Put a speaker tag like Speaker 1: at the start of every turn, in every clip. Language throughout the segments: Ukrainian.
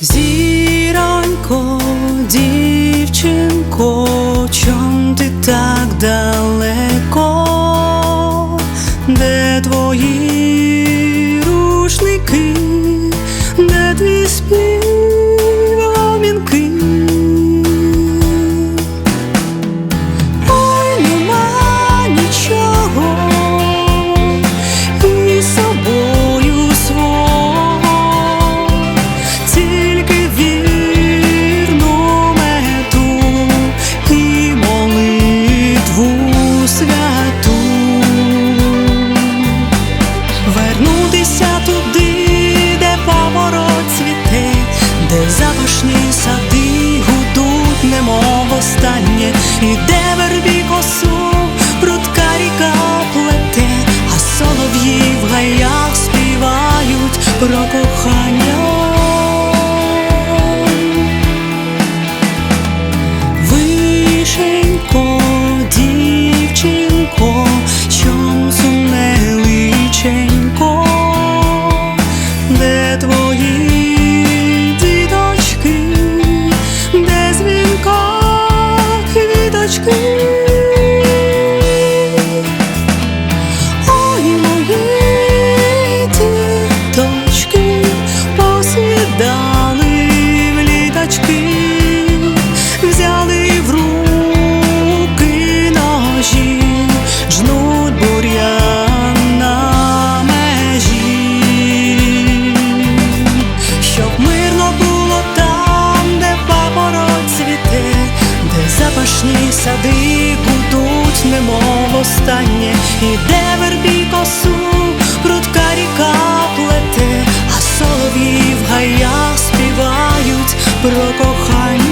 Speaker 1: Зіронько, дівчинко, чом ти так далеко? Де твої останнє, і де вербі бур'ян межі, щоб мирно було там, де папороть цвіте, де запашні сади гудуть, немов останнє, і де вербі косу прудка ріка плете, а солов'ї в гаях співають про кохання.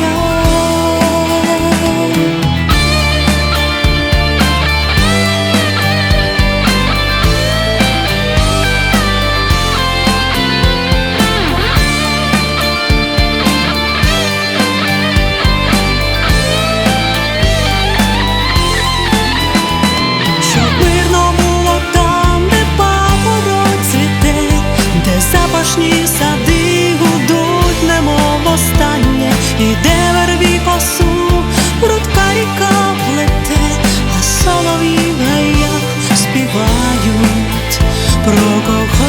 Speaker 1: προκοχώ